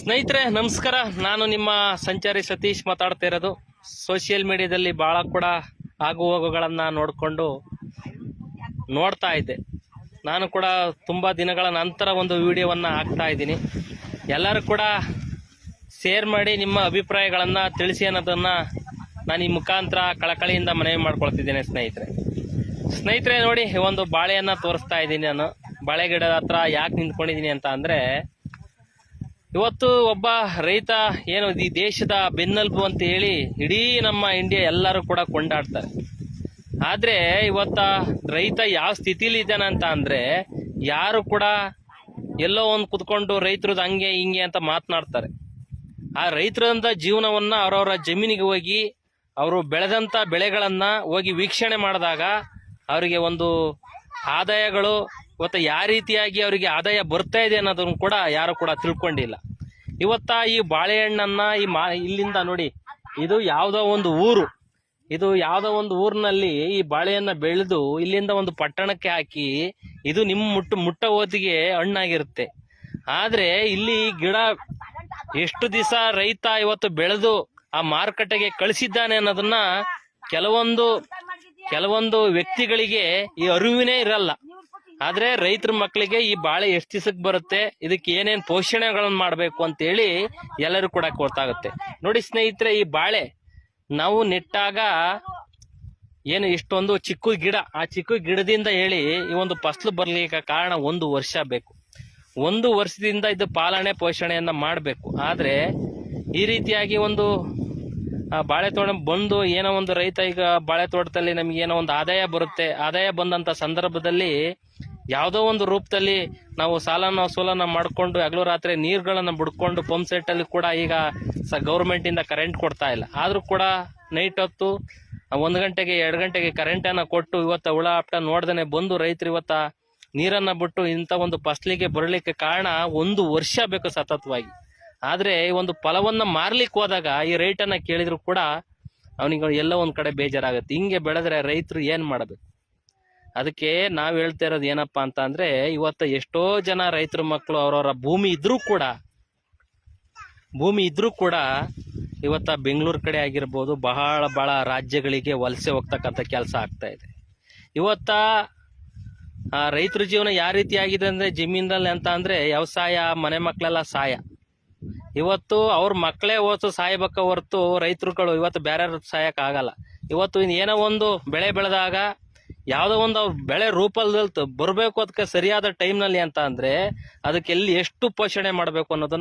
ಸ್ನೇಹಿತರೆ, ನಮಸ್ಕಾರ. ನಾನು ನಿಮ್ಮ ಸಂಚಾರಿ ಸತೀಶ್ ಮಾತಾಡ್ತಾ ಇರೋದು. ಸೋಷಿಯಲ್ ಮೀಡಿಯಾದಲ್ಲಿ ಭಾಳ ಕೂಡ ಆಗು ಹೋಗುಗಳನ್ನು ನೋಡಿಕೊಂಡು ನೋಡ್ತಾ ಇದ್ದೆ. ನಾನು ಕೂಡ ತುಂಬ ದಿನಗಳ ನಂತರ ಒಂದು ವಿಡಿಯೋವನ್ನು ಹಾಕ್ತಾ ಇದ್ದೀನಿ. ಎಲ್ಲರೂ ಕೂಡ ಶೇರ್ ಮಾಡಿ ನಿಮ್ಮ ಅಭಿಪ್ರಾಯಗಳನ್ನು ತಿಳಿಸಿ ಅನ್ನೋದನ್ನು ನಾನು ಈ ಮುಖಾಂತರ ಕಳಕಳಿಯಿಂದ ಮನವಿ ಮಾಡ್ಕೊಳ್ತಿದ್ದೇನೆ ಸ್ನೇಹಿತರೆ. ಸ್ನೇಹಿತರೆ, ನೋಡಿ, ಒಂದು ಬಾಳೆಯನ್ನು ತೋರಿಸ್ತಾ ಇದ್ದೀನಿ ನಾನು. ಬಾಳೆ ಗಿಡದ ಹತ್ರ ಯಾಕೆ ನಿಂತ್ಕೊಂಡಿದ್ದೀನಿ ಅಂತ ಅಂದರೆ ಇವತ್ತು ಒಬ್ಬ ರೈತ ಏನು ಈ ದೇಶದ ಬೆನ್ನೆಲುಬು ಅಂತ ಹೇಳಿ ಇಡೀ ನಮ್ಮ ಇಂಡಿಯಾ ಎಲ್ಲರೂ ಕೂಡ ಕೊಂಡಾಡ್ತಾರೆ. ಆದರೆ ಇವತ್ತ ರೈತ ಯಾವ ಸ್ಥಿತಿಲಿ ಇದ್ದಾನೆ ಅಂತ ಅಂದ್ರೆ ಯಾರು ಕೂಡ ಎಲ್ಲೋ ಒಂದು ಕುತ್ಕೊಂಡು ರೈತರದ್ದು ಹಂಗೆ ಹಿಂಗೆ ಅಂತ ಮಾತನಾಡ್ತಾರೆ. ಆ ರೈತರಂತ ಜೀವನವನ್ನ ಅವರವರ ಜಮೀನಿಗೆ ಹೋಗಿ ಅವರು ಬೆಳೆದಂತ ಬೆಳೆಗಳನ್ನ ಹೋಗಿ ವೀಕ್ಷಣೆ ಮಾಡಿದಾಗ ಅವರಿಗೆ ಒಂದು ಆದಾಯಗಳು, ಇವತ್ತು ಯಾವ ರೀತಿಯಾಗಿ ಅವರಿಗೆ ಆದಾಯ ಬರ್ತಾ ಇದೆ ಅನ್ನೋದನ್ನು ಕೂಡ ಯಾರು ಕೂಡ ತಿಳ್ಕೊಂಡಿಲ್ಲ. ಇವತ್ತ ಈ ಬಾಳೆಹಣ್ಣನ್ನ ಈ ಮಾ, ಇಲ್ಲಿಂದ ನೋಡಿ, ಇದು ಯಾವುದೋ ಒಂದು ಊರು. ಇದು ಯಾವುದೋ ಒಂದು ಊರಿನಲ್ಲಿ ಈ ಬಾಳೆಯನ್ನ ಬೆಳೆದು ಇಲ್ಲಿಂದ ಒಂದು ಪಟ್ಟಣಕ್ಕೆ ಹಾಕಿ ಇದು ನಿಮ್ಮ ಮುಟ್ಟು, ಮುಟ್ಟ ಹೊತ್ತಿಗೆ ಹಣ್ಣಾಗಿರುತ್ತೆ. ಆದ್ರೆ ಇಲ್ಲಿ ಗಿಡ ಎಷ್ಟು ದಿವಸ ರೈತ ಇವತ್ತು ಬೆಳೆದು ಆ ಮಾರುಕಟ್ಟೆಗೆ ಕಳಿಸಿದ್ದಾನೆ ಅನ್ನೋದನ್ನ ಕೆಲವೊಂದು ಕೆಲವೊಂದು ವ್ಯಕ್ತಿಗಳಿಗೆ ಈ ಅರಿವಿನೇ ಇರಲ್ಲ. ಆದ್ರೆ ರೈತರ ಮಕ್ಕಳಿಗೆ ಈ ಬಾಳೆ ಎಷ್ಟು ದಿವಸಕ್ಕೆ ಬರುತ್ತೆ? ಇದಕ್ಕೆ ಏನೇನ್ ಪೋಷಣೆಗಳನ್ನ ಮಾಡಬೇಕು ಅಂತ ಹೇಳಿ ಎಲ್ಲರೂ ಕೂಡ ಗೊತ್ತಾಗುತ್ತೆ ನೋಡಿ ಸ್ನೇಹಿತರೆ, ಈ ಬಾಳೆ ನಾವು ನೆಟ್ಟಾಗ ಏನು ಇಷ್ಟೊಂದು ಚಿಕ್ಕ ಗಿಡ, ಆ ಚಿಕ್ಕ ಗಿಡದಿಂದ ಹೇಳಿ ಈ ಒಂದು ಫಸಲು ಬರ್ಲಿಕ್ಕೆ ಕಾರಣ ಒಂದು ವರ್ಷ ಬೇಕು. ಒಂದು ವರ್ಷದಿಂದ ಇದು ಪಾಲನೆ ಪೋಷಣೆಯನ್ನ ಮಾಡಬೇಕು. ಆದ್ರೆ ಈ ರೀತಿಯಾಗಿ ಒಂದು ಬಾಳೆ ತೋಟ ಬಂದು ಏನೋ ಒಂದು ರೈತ ಈಗ ಬಾಳೆ ತೋಟದಲ್ಲಿ ನಮ್ಗೆ ಏನೋ ಒಂದು ಆದಾಯ ಬರುತ್ತೆ. ಆದಾಯ ಬಂದಂತ ಸಂದರ್ಭದಲ್ಲಿ ಯಾವುದೋ ಒಂದು ರೂಪದಲ್ಲಿ ನಾವು ಸಾಲನ ಸೋಲನ ಮಾಡಿಕೊಂಡು ಹಗಲು ರಾತ್ರಿ ನೀರುಗಳನ್ನು ಬಿಡ್ಕೊಂಡು ಪಂಪ್ ಸೆಟ್ ಅಲ್ಲಿ ಕೂಡ ಈಗ ಸ ಗೌರ್ಮೆಂಟಿಂದ ಕರೆಂಟ್ ಕೊಡ್ತಾ ಇಲ್ಲ. ಆದರೂ ಕೂಡ ನೈಟ್ ಹೊತ್ತು ಒಂದು ಗಂಟೆಗೆ, ಎರಡು ಗಂಟೆಗೆ ಕರೆಂಟನ್ನು ಕೊಟ್ಟು ಇವತ್ತ ಹುಳ ಆಪ್ಟ ನೋಡ್ದೇ ಬಂದು ರೈತರು ಇವತ್ತ ನೀರನ್ನ ಬಿಟ್ಟು ಇಂಥ ಒಂದು ಫಸಲಿಗೆ ಬರಲಿಕ್ಕೆ ಕಾರಣ ಒಂದು ವರ್ಷ ಬೇಕು ಸತತವಾಗಿ. ಆದ್ರೆ ಈ ಒಂದು ಫಲವನ್ನ ಮಾರ್ಲಿಕ್ಕೆ ಹೋದಾಗ ಈ ರೈಟನ್ನು ಕೇಳಿದ್ರು ಕೂಡ ಅವನಿಗೆ ಎಲ್ಲ ಒಂದು ಕಡೆ ಬೇಜಾರಾಗುತ್ತೆ. ಹಿಂಗೆ ಬೆಳೆದ್ರೆ ರೈತರು ಏನು ಮಾಡಬೇಕು? ಅದಕ್ಕೆ ನಾವ್ ಹೇಳ್ತಾ ಇರೋದು ಏನಪ್ಪಾ ಅಂತ ಅಂದ್ರೆ, ಇವತ್ತ ಎಷ್ಟೋ ಜನ ರೈತರ ಮಕ್ಕಳು ಅವ್ರವ್ರ ಭೂಮಿ ಇದ್ರೂ ಕೂಡ, ಭೂಮಿ ಇದ್ರೂ ಕೂಡ ಇವತ್ತ ಬೆಂಗಳೂರು ಕಡೆ ಆಗಿರ್ಬೋದು, ಬಹಳ ಬಹಳ ರಾಜ್ಯಗಳಿಗೆ ವಲಸೆ ಹೋಗ್ತಕ್ಕಂಥ ಕೆಲಸ ಆಗ್ತಾ ಇದೆ. ಇವತ್ತ ರೈತರ ಜೀವನ ಯಾವ ರೀತಿ ಆಗಿದೆ ಅಂದ್ರೆ ಜಮೀನಲ್ಲಿ ಅಂತ ಅಂದ್ರೆ ವ್ಯವಸಾಯ, ಮನೆ ಮಕ್ಕಳೆಲ್ಲ ಸಾಯ. ಇವತ್ತು ಅವ್ರ ಮಕ್ಕಳೇ ಹೊತ್ತು ಸಾಯ್ಬೇಕ ಹೊರತು ರೈತರುಗಳು ಇವತ್ತು ಬೇರೆ ಸಾಯಕ್ ಆಗಲ್ಲ. ಇವತ್ತು ಏನೋ ಒಂದು ಬೆಳೆ ಬೆಳೆದಾಗ ಯಾವ್ದೋ ಒಂದು ಬೆಳೆ ರೂಪದಲ್ಲಿ ಬರಬೇಕು ಅದಕ್ಕೆ ಸರಿಯಾದ ಟೈಮ್ನಲ್ಲಿ ಅಂತ ಅಂದ್ರೆ ಅದಕ್ಕೆ ಎಲ್ಲಿ ಎಷ್ಟು ಪೋಷಣೆ ಮಾಡಬೇಕು ಅನ್ನೋದನ್ನ